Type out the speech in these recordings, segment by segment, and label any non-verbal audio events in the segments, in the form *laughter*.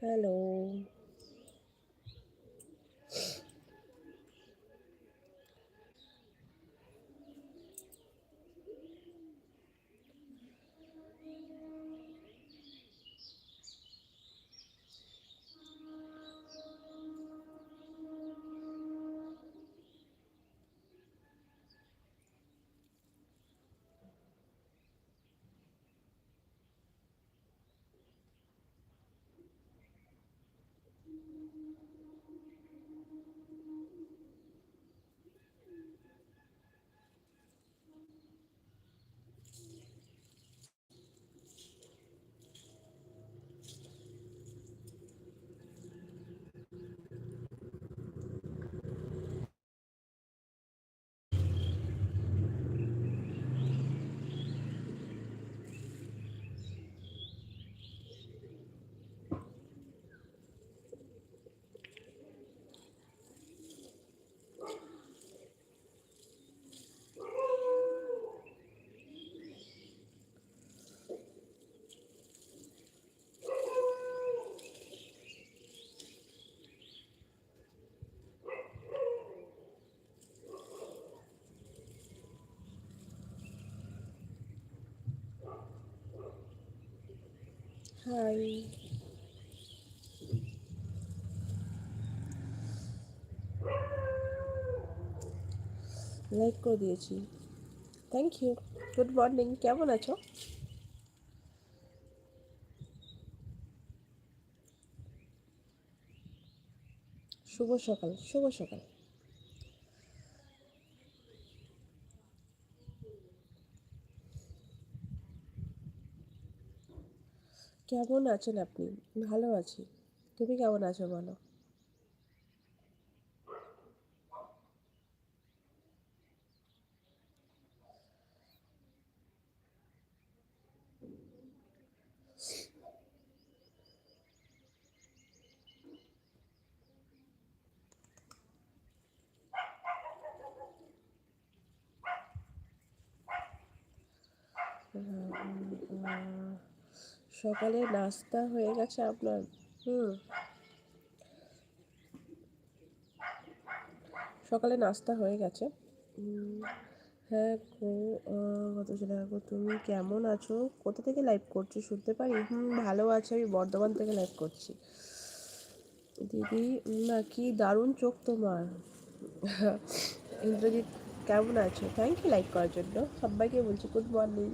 Hello。হাই like করে দিয়েছি। Thank you good morning কেমন আছো? শুভ সকাল শুভ সকাল। কেমন আছেন আপনি? ভালো আছি। তুমি কেমন আছো বলো? সকালে নাস্তা হয়ে গেছে আপনার। হুম। সকালে নাস্তা হয়ে গেছে। হ্যাঁ কত গো তুমি কেমন আছো? কোথা থেকে লাইভ করছ শুনতে পারি? হুম, ভালো আছে, আমি বর্ধমান থেকে লাইভ করছি। দিদি না, কি দারুণ চোখ তোমার। ইন্দ্রজিৎ, কেমন আছো? থ্যাংক ইউ লাইক করার জন্য। সবাইকে বলছি গুড মর্নিং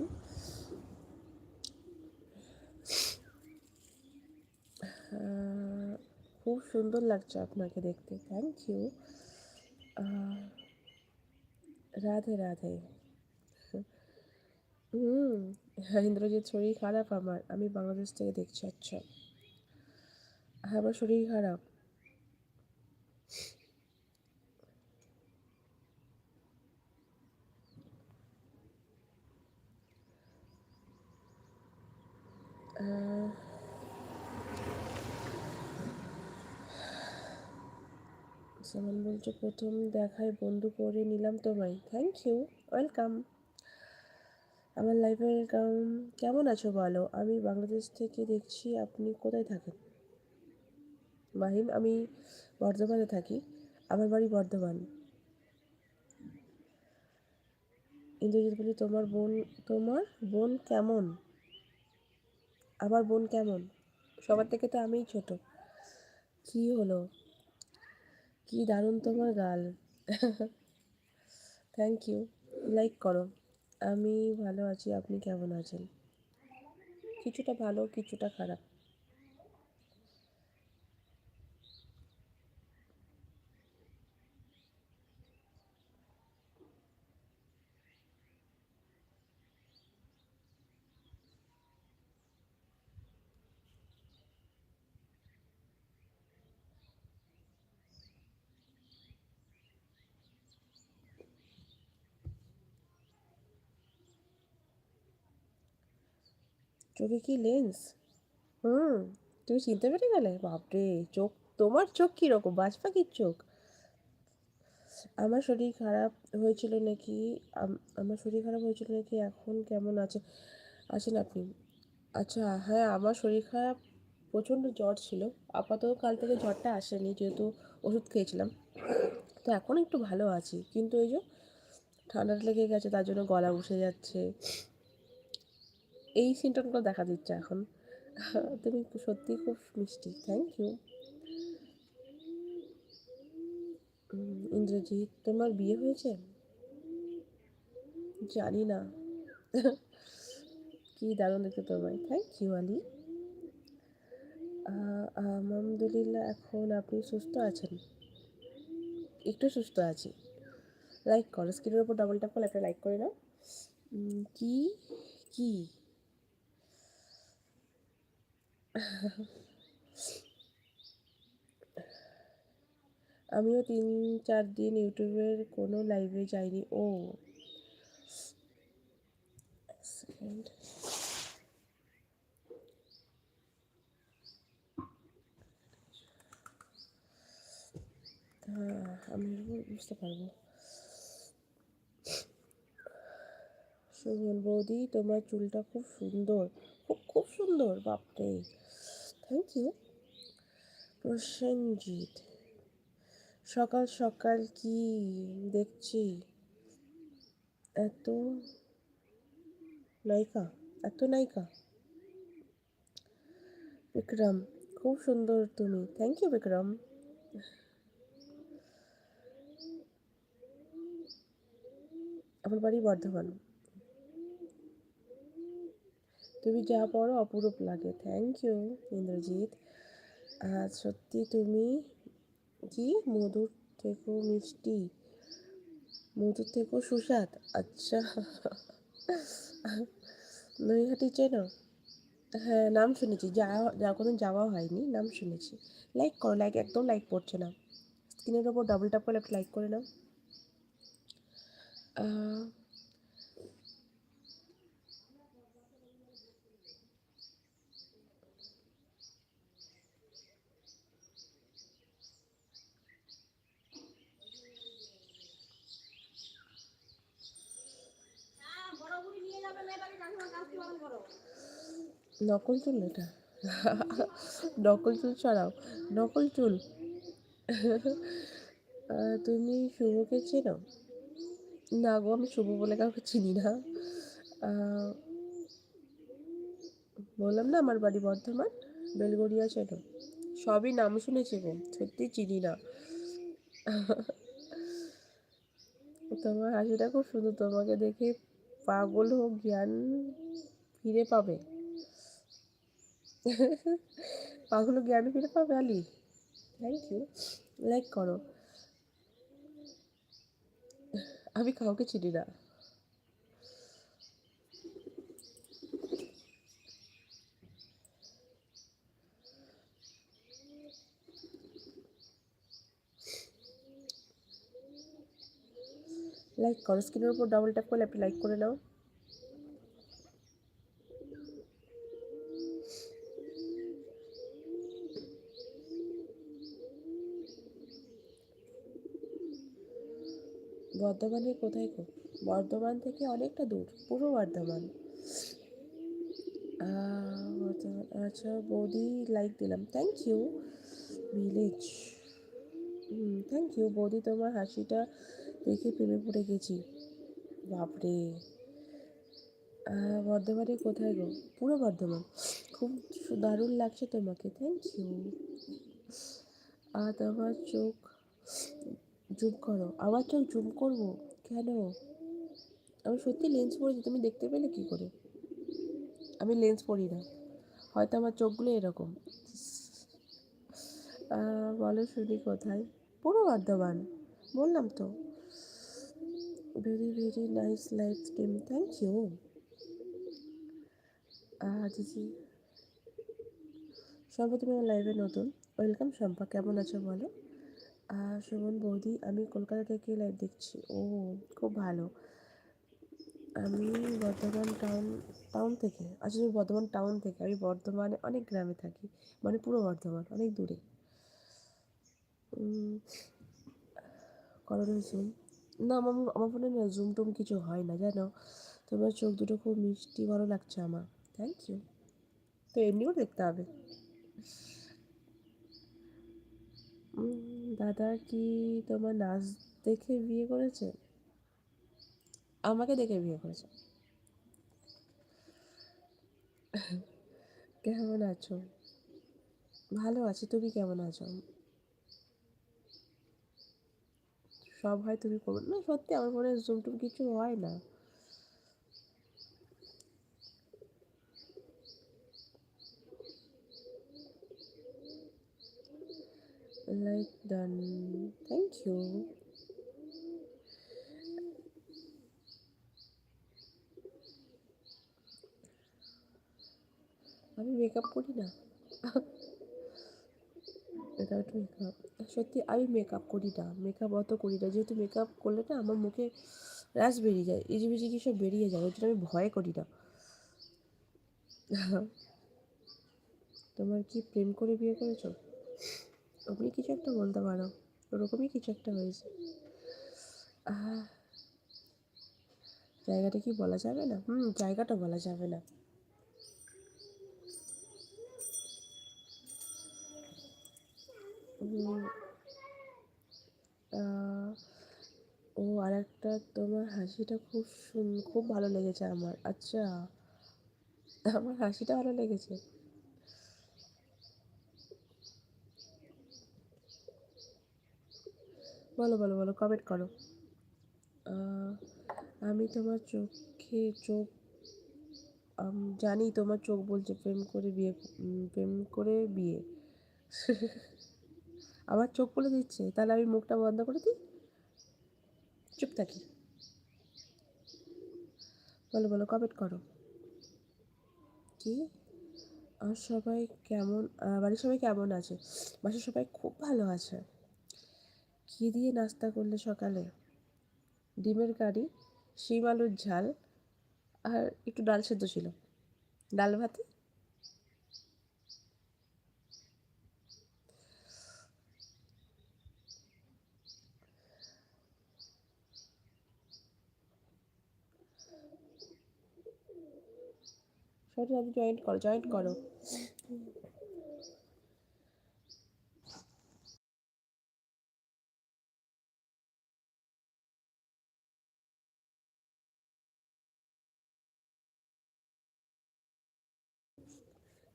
খুব সুন্দর লাগছে আপনাকে দেখতে। Thank you Radhe Radhe. *laughs* হুম ইন্দ্রজিৎ, শরীর খারাপ আমার। আমি বাংলাদেশ থেকে দেখছি আচ্ছা। হ্যাঁ আমার শরীর খারাপ। সামান বলছে প্রথম দেখায় বন্ধু করে নিলাম তোমায় থ্যাংক ইউ ওয়েলকাম আমার লাইফে ওয়েলকাম কেমন আছো বলো? আমি বাংলাদেশ থেকে দেখছি আপনি কোথায় থাকেন? মাহিম, আমি বর্ধমানে থাকি। আমার বাড়ি বর্ধমান। ইন্দ্রজিৎ বলি, তোমার বোন তোমার বোন কেমন? আমার বোন কেমন? সবার থেকে তো আমিই ছোট। কী হলো? কি দারুণ তোমার গাল। থ্যাংক ইউ লাইক করো। আমি ভালো আছি, আপনি কেমন আছেন? কিছুটা ভালো, কিছুটা খারাপ। চোখে কি লেন্স হুম, তুমি চিনতে পেরে গেলে, বাপরে, চোখ, তোমার চোখ কীরকম? বাজ পাখির চোখ। আমার শরীর খারাপ হয়েছিল নাকি? আমার শরীর খারাপ হয়েছিল নাকি? এখন কেমন আছে? আছেন আপনি? আচ্ছা হ্যাঁ আমার শরীর খারাপ, প্রচণ্ড জ্বর ছিল। আপাতত কাল থেকে জ্বরটা আসেনি, যেহেতু ওষুধ খেয়েছিলাম। তো এখন একটু ভালো আছি। কিন্তু এই যে ঠান্ডাটা লেগে গেছে, তার জন্য গলা বসে যাচ্ছে। এই সিমটমগুলো দেখা দিচ্ছে এখন। *laughs* তুমি সত্যিই খুব মিষ্টি। থ্যাংক ইউ ইন্দ্রজিৎ, তোমার বিয়ে হয়েছে? জানি না। *laughs* কি দারুণ দেখতে তোমায়। থ্যাংক ইউ আলি আলহামদুলিল্লাহ, এখন আপনি সুস্থ আছেন? একটু সুস্থ আছি। লাইক করো স্ক্রিনের উপর ডবল ট্যাপ করে একটা লাইক করে নাও। কি? কি? আমিও তিন, চার দিন ইউটিউবের কোনো লাইভে যাইনি। ও। আমি বুঝতে পারব। সুমন বৌদি, তোমার চুলটা খুব সুন্দর। খুব সুন্দর, বাপরে। থ্যাংক ইউ প্রসেনজিৎ, সকাল সকাল কি দেখছি? এত নায়িকা এত নায়িকা। বিক্রম, খুব সুন্দর তুমি। Thank you Bikram. আমার বাড়ি বর্ধমান। তুমি যা পড়ো অপরূপ লাগে। Thank you Indrajit. সত্যি তুমি কি? মধুর থেকেও মিষ্টি। মধুর থেকেও সুস্বাদ। আচ্ছা। নৈহাটি চেনো? হ্যাঁ নাম শুনেছি। যা যা কোনো যাওয়া হয়নি, নাম শুনেছি। লাইক করো লাইক একদম লাইক পড়ছে না। স্ক্রিনের ওপর ডাবল ট্যাপ করে লাইক করে নাও। নকল চুল এটা? নকল চুল ছড়াও, নকল চুল। তুমি শুভকে চেনো? না গো, আমি শুভ বলে কাউকে চিনি না। বললাম না আমার বাড়ি বর্ধমান? বেলগড়িয়া চেনো। সবই নাম শুনেছি গো, সত্যি চিনি না। তোমার হাসিটা খুব সুন্দর, তোমাকে দেখে পাগল হোক, জ্ঞান ফিরে পাবে। পাগল হোক জ্ঞান ফিরে পাবে আলি? থ্যাংক ইউ লাইক করো। আমি কাউকে চিনি না। লাইক করো। স্ক্রিনের উপর ডাবল ট্যাপ করলে আপনি লাইক করে নাও। বর্ধমানের কোথায় গো? বর্ধমান থেকে অনেকটা দূর, পূর্ব বর্ধমান। আচ্ছা বৌদি লাইক দিলাম। থ্যাংক ইউ ভিলেজ হুম থ্যাংক ইউ বৌদি তোমার হাসিটা দেখে প্রেমে পড়ে গেছি। বাপরে। বর্ধমানে কোথায় গো? পুরো বর্ধমান। খুব দারুণ লাগছে তোমাকে। থ্যাংক ইউ আর তোমার চোখ জুম করো। আমার চোখ জুম করব? কেন? আমি সত্যি লেন্স পরেছি তুমি দেখতে পেলে কি করে? আমি লেন্স পরি না। হয়তো আমার চোখগুলো এরকম। বলো শুনি কোথায়? পুরো বর্ধমান। বললাম তো। Very very nice life stream thank you দিদি সর্বপ্রথম আমার লাইভে নতুন। ওয়েলকাম শম্পা। কেমন আছো বলো? সুমন বৌদি আমি কলকাতা থেকে লাইভ দেখছি। ও খুব ভালো। আমি বর্ধমান টাউন টাউন থেকে আচ্ছা তুমি বর্ধমান টাউন থেকে আমি বর্ধমানে অনেক গ্রামে থাকি মানে পুরো বর্ধমান অনেক দূরে। উম, করো জুম না আমার আমার ফোনে না জুম টুম কিছু হয় না জানো? তোমার চোখ দুটো খুব মিষ্টি ভালো লাগছে আমার। থ্যাংক ইউ তো এমনিও দেখতে হবে। দাদা কি তোমার নাচ দেখে বিয়ে করেছে? আমাকে দেখে বিয়ে করেছে। কেমন আছো? ভালো আছি, তুমি কেমন আছো? সব হয় তুমি করো। না, সত্যি আমার মনে হয় জুম টুম কিছু হয় না। লাইক ডান থ্যাংক ইউ আমি মেকআপ করি না। এটা একটু মেকআপ সত্যি, আমি মেকআপ করি না। মেকআপ অত করি না। যেহেতু মেকআপ করলে না, আমার মুখে র্যাশ বেরিয়ে যায়। ইজিবিজি সব বেরিয়ে যায় ওই জন্য আমি ভয় করি না। *laughs* তোমার কি প্রেম করে বিয়ে করেছ? তুমি কিছু একটা বলতে পারো। ওরকমই কিছু একটা হয়েছে। জায়গাটা কি বলা যাবে না? হুম, জায়গাটা বলা যাবে না। ও আর একটা তোমার হাসিটা খুব খুব ভালো লেগেছে আমার। আচ্ছা আমার হাসিটা ভালো লেগেছে। বলো বলো বলো কমেন্ট করো। আমি তোমার চোখে চোখ জানি তোমার চোখ বলছে প্রেম করে বিয়ে প্রেম করে বিয়ে। *laughs* আমার চোখ বলে দিচ্ছে, তাহলে আমি মুখটা বন্ধ করে দিই? চুপ থাকি। বলো বলো কমেন্ট করো। কি? আর সবাই কেমন বাড়ির সবাই কেমন আছে? বাসার সবাই খুব ভালো আছে। কী দিয়ে নাস্তা করলে সকালে ডিমের কারি, শিম আলুর ঝাল আর একটু ডাল সেদ্ধ ছিল। ডাল ভাতে? সবাই তাদের জয়েন্ট করো জয়েন্ট করো।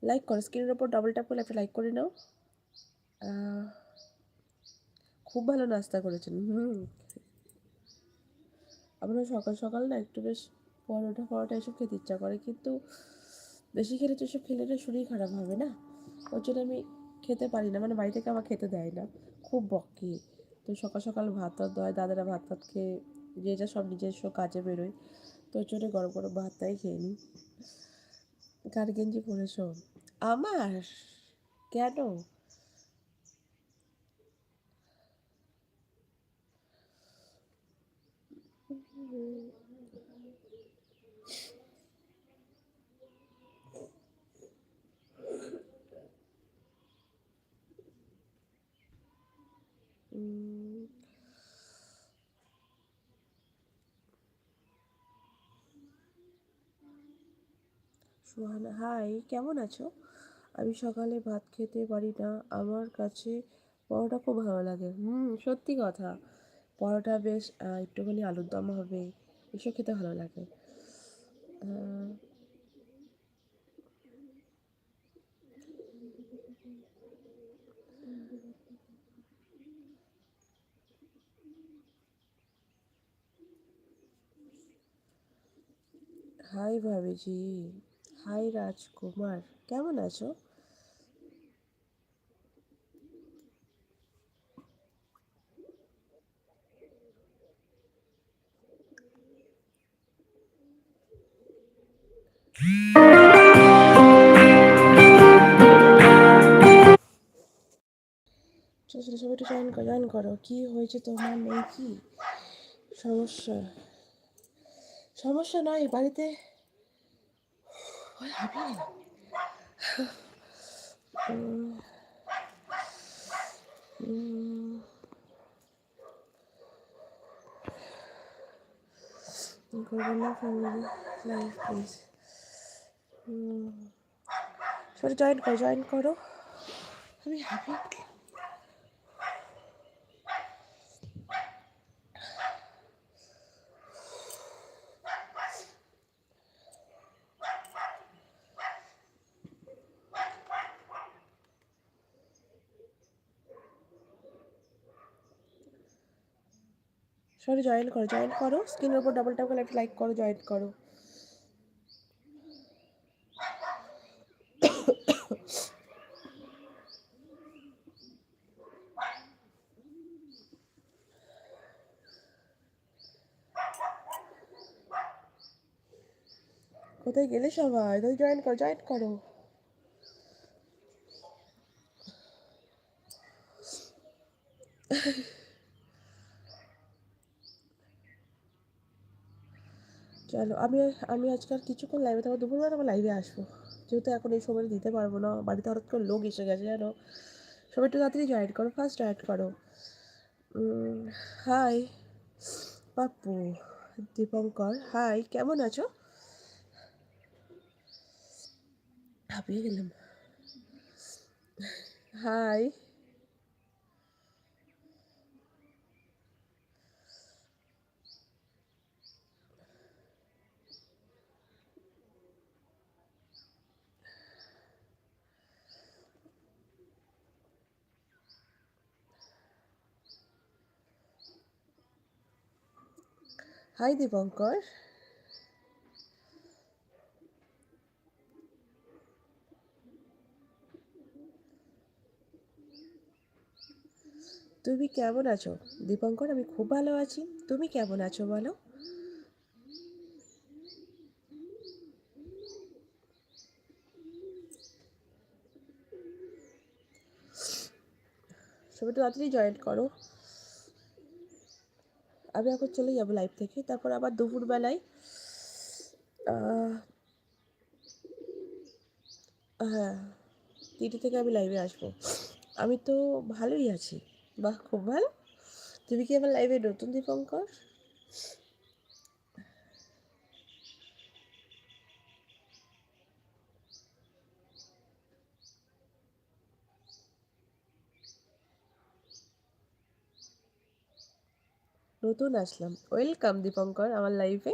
লাইক করো স্ক্রিনের ওপর ডবল ট্যাপ করে একটা লাইক করে নাও। খুব ভালো নাস্তা করেছেন। হুম। আমরা সকাল সকাল না একটু বেশ পরোটা ফরোটা এসব খেতে ইচ্ছা করে, কিন্তু বেশি খেলে তো এসব খেলে না শরীর খারাপ হবে না। ওর জন্য আমি খেতে পারি না মানে বাড়ি থেকে আমার খেতে দেয় না। খুব বকি। তো সকাল সকাল ভাত টাত দেয় দাদারা ভাত টাত খেয়ে যে যা সব নিজস্ব কাজে বেরোয়। তো ওর জন্য গরম গরম ভাতটাই খেয়ে নিই। কার গেঞ্জি পরেছো? আমার কেন উম, সুহানা। হাই কেমন আছো? আমি সকালে ভাত খেতে পারি না। আমার কাছে পরোটা খুব ভালো লাগে। হুম, সত্যি কথা। পরোটা বেশ একটুখানি আলুর দম হবে। এসব খেতে ভালো লাগে। হাই ভাবিজি। হাই রাজকুমার, কেমন আছো? সবাই একটু জয়েন করো। কী হয়েছে তোমার? নেই কি? সমস্যা। সমস্যা নয়, বাড়িতে ওই হাঁপিয়ে গেলাম উম, উম, করবেন না family life please sorry join করো জয়েন করো আমি হ্যাপি সরি জয়েন করো জয়েন করো। স্ক্রিনের উপর ডবল ট্যাপ করে একটা লাইক করো জয়েন করো। কোথায় গেলে সবাই? তুমি জয়েন করো জয়েন করো। চলো, আমি আমি আজকে আর কিছুক্ষণ লাইভে থাকব, দুপুরবেলা আমার লাইভে আসব। যেহেতু এখন এই সময় দিতে পারব না, বাড়িতে হঠাৎ করে লোক এসে গেছে জানো। সবাই একটু তাড়াতাড়ি জয়েন করো ফার্স্ট জয়েন করো। হাই পাপ্পু, দীপঙ্কর হাই কেমন আছো? হাঁপিয়ে গেলাম। হাই হাই দীপঙ্কর তুমি কেমন আছো? দীপঙ্কর, আমি খুব ভালো আছি। তুমি কেমন আছো বলো? সবাই তাড়াতাড়ি জয়েন করো। আমি এখন চলে যাব লাইভ থেকে তারপর আবার দুপুরবেলায় হ্যাঁ তিনটে থেকে আমি লাইভে আসব। আমি তো ভালোই আছি। বাহ, খুব ভালো। তুমি কি আমার লাইভে নতুন দীপঙ্কর? নতুন আসলাম। ওয়েলকাম দীপঙ্কর আমার লাইফে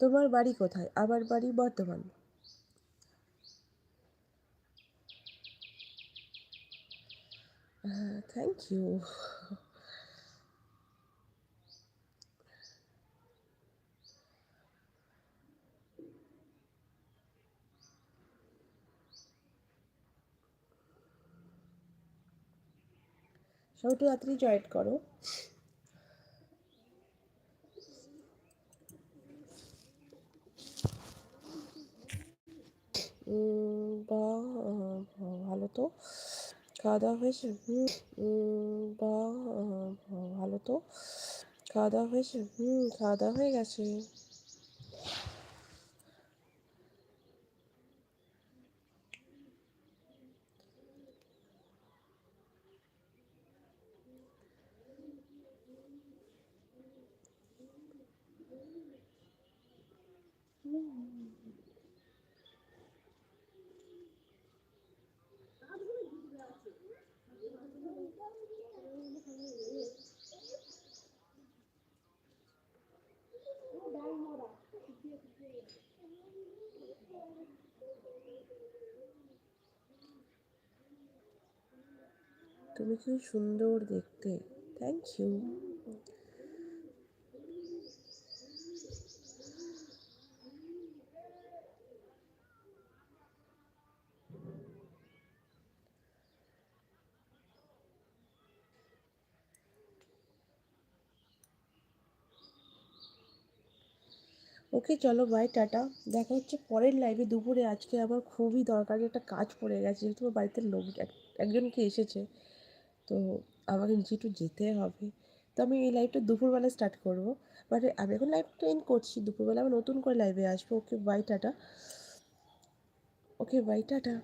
তোমার বাড়ি কোথায়? আমার বাড়ি বর্ধমান। থ্যাংক ইউ একটু তাড়াতাড়ি জয়েন করো। ভালো তো। খাওয়া দাওয়া হয়েছে বা ভালো তো। খাওয়া দাওয়া হয়েছে হুম, খাওয়া দাওয়া হয়ে গেছে। তুমি সুন্দর দেখতে। থ্যাংক ইউ ওকে চলো বাই টাটা। দেখা হচ্ছে পরের লাইভে দুপুরে আজকে আমার খুবই দরকারি একটা কাজ পড়ে গেছে, যেহেতু বাড়িতে লোক একজনকে এসেছে। তো আমাকে নিচে একটু যেতে হবে। তো আমি এই লাইভটা দুপুরবেলা স্টার্ট করব। বাট আমি এখন লাইভটা ট্রেন করছি। দুপুরবেলা আমি নতুন করে লাইভে আসব। ওকে বাই টাটা। Okay bye tata.